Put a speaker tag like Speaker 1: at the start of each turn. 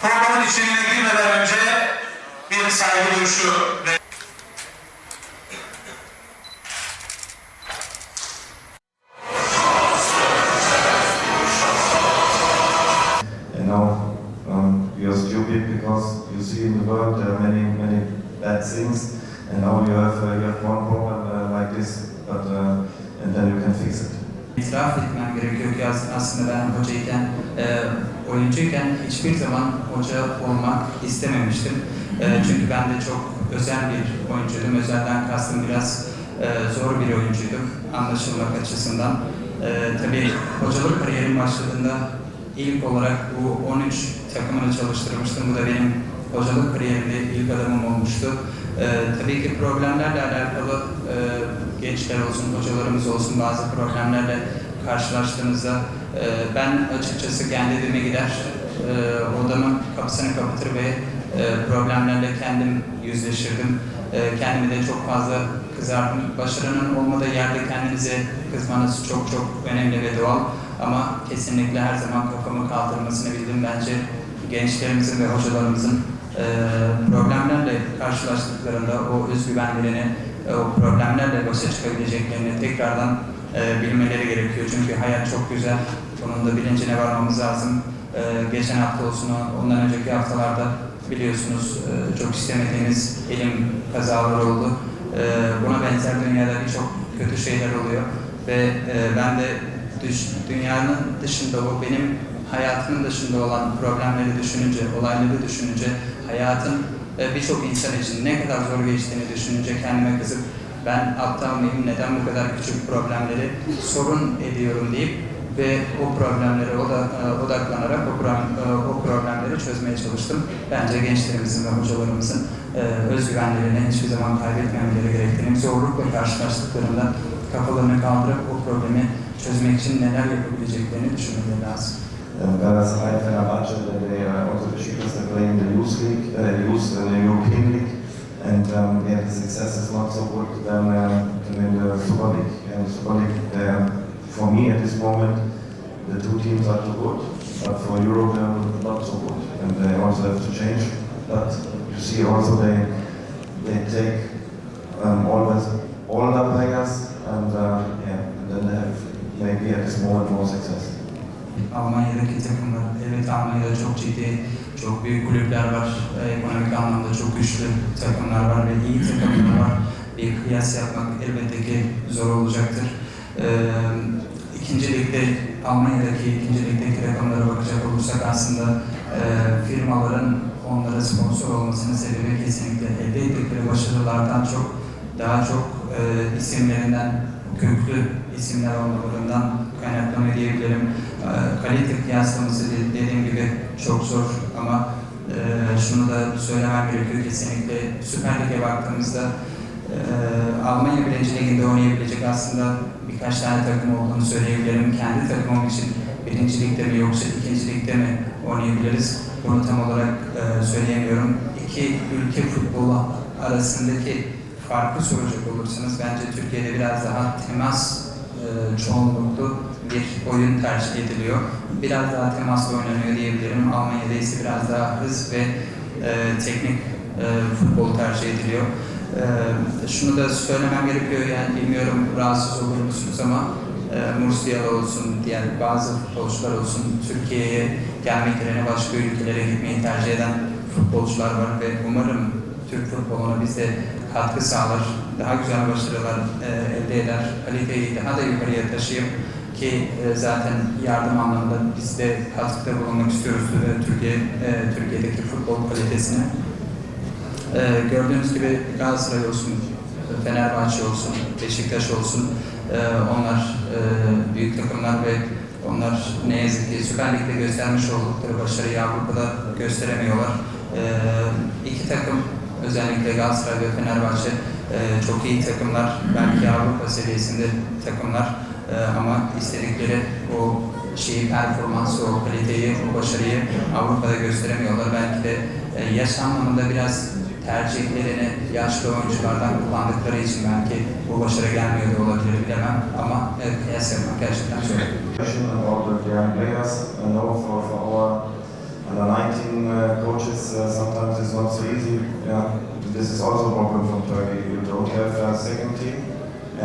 Speaker 1: Programın içeriğine girmeden önce bir saygı duruşu
Speaker 2: see in the world there are many, many bad things, and now you have uh, you have one problem uh, like this, but uh, and then you can fix it.
Speaker 3: İtiraf etmem gerekiyor ki as- aslında ben hocayken, e, oyuncuyken hiçbir zaman hoca olmak istememiştim. E, çünkü ben de çok özel bir oyuncuydum. Özelden kastım biraz e, zor bir oyuncuydum anlaşılmak açısından. E, tabii hocalık kariyerim başladığında ilk olarak bu 13 takımını çalıştırmıştım. Bu da benim hocalık kariyerimde ilk adımım olmuştu. E, tabii ki problemlerle alakalı e, gençler olsun, hocalarımız olsun bazı problemlerle karşılaştığınızda e, ben açıkçası kendi evime gider, e, odamın kapısını kapatır ve e, problemlerle kendim yüzleşirdim. E, kendimi de çok fazla kızardım. Başarının olmadığı yerde kendinize kızmanız çok çok önemli ve doğal. Ama kesinlikle her zaman kafamı kaldırmasını bildim. Bence gençlerimizin ve hocalarımızın problemlerle karşılaştıklarında o özgüvenlerini, e, o problemlerle başa çıkabileceklerini tekrardan e, bilmeleri gerekiyor. Çünkü hayat çok güzel. Bunun da bilincine varmamız lazım. E, geçen hafta olsun, ondan önceki haftalarda biliyorsunuz çok istemediğimiz elim kazaları oldu. Buna benzer dünyada birçok kötü şeyler oluyor. Ve ben de dünyanın dışında o benim hayatımın dışında olan problemleri düşününce, olayları düşününce, hayatın e, birçok insan için ne kadar zor geçtiğini düşününce kendime kızıp ben aptal mıyım, neden bu kadar küçük problemleri sorun ediyorum deyip ve o problemlere e, odaklanarak e, o problemleri çözmeye çalıştım. Bence gençlerimizin ve hocalarımızın özgüvenlerini hiçbir zaman kaybetmemeleri gerektiğini, zorlukla karşılaştıklarında kafalarını kaldırıp o problemi çözmek için neler yapabileceklerini düşünmeleri lazım.
Speaker 2: Galatasaray, Fenerbahce, they are also the cheapest are playing the youth league, uh, youth in the European League, and um, yeah, the success is not so good than, than in the Super League. And Super League, they for me at this moment, the two teams are too good, but for Europe they're not so good, and they also have to change. But you see also they they take um, always older players, and uh, yeah, and then they have maybe at this moment more success.
Speaker 3: Almanya'daki takımlar, evet Almanya'da çok ciddi, çok büyük kulüpler var. Ee, Ekonomik anlamda çok güçlü takımlar var ve iyi takımlar var. Bir kıyas yapmak elbette ki zor olacaktır. Ee, ikinci Almanya'daki ikinci ligdeki rakamlara bakacak olursak aslında e, firmaların onlara sponsor olmasının sebebi kesinlikle elde ettikleri başarılardan çok daha çok e, isimlerinden, köklü isimler olmalarından kaynaklanıyor diyebilirim. E, kalite kıyaslaması de- dediğim gibi çok zor ama e, şunu da söylemem gerekiyor kesinlikle Süper Lig'e baktığımızda e, Almanya birinci liginde oynayabilecek aslında birkaç tane takım olduğunu söyleyebilirim. Kendi takımım için birinci ligde mi yoksa ikinci ligde mi oynayabiliriz? Bunu tam olarak e, söyleyemiyorum. İki ülke futbolu arasındaki farkı soracak olursanız bence Türkiye'de biraz daha temas çoğunluklu bir oyun tercih ediliyor. Biraz daha temaslı oynanıyor diyebilirim. Almanya'da ise biraz daha hız ve e, teknik e, futbol tercih ediliyor. E, şunu da söylemem gerekiyor yani bilmiyorum rahatsız olur musunuz ama Mursiyalı olsun, diğer bazı futbolcular olsun Türkiye'ye gelmek yerine başka ülkelere gitmeyi tercih eden futbolcular var ve umarım Türk futboluna biz de katkı sağlar, daha güzel başarılar e, elde eder, kaliteyi daha da yukarıya taşıyıp ki e, zaten yardım anlamında biz de katkıda bulunmak istiyoruz e, Türkiye e, Türkiye'deki futbol kalitesine. E, gördüğünüz gibi Galatasaray olsun, Fenerbahçe olsun, Beşiktaş olsun e, onlar e, büyük takımlar ve onlar ne yazık ki Süper Lig'de göstermiş oldukları başarıyı Avrupa'da gösteremiyorlar. E, iki takım özellikle Galatasaray ve Fenerbahçe Ee, çok iyi takımlar, belki Avrupa seviyesinde takımlar Ee, ama istedikleri o şeyi, performansı, o kaliteyi, o başarıyı Avrupa'da gösteremiyorlar. Belki de e, yaş anlamında biraz tercihlerini yaşlı oyunculardan kullandıkları için belki bu başarı gelmiyor da olabilir bilemem ama e, kıyas yapmak gerçekten zor.
Speaker 2: Question about the young players. I know for, for under 19 uh, coaches, uh, sometimes it's not so easy. Yeah, this is also a problem from Turkey. You don't have a second team,